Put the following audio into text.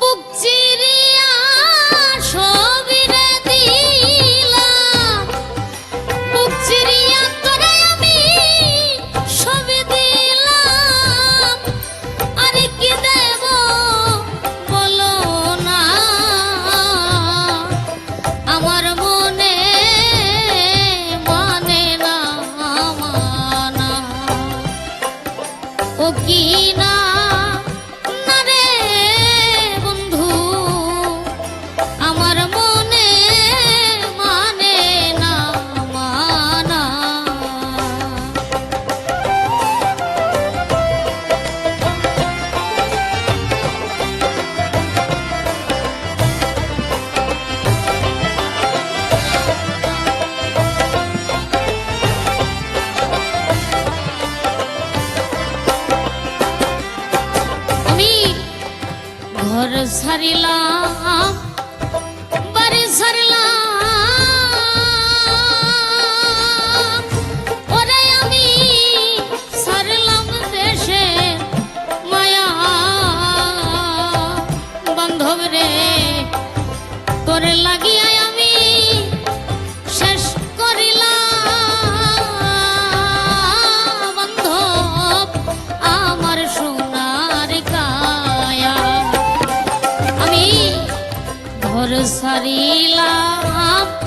뽁지 ঘর ছাড়িলাম বাড়ি ছাড়িলাম ঘর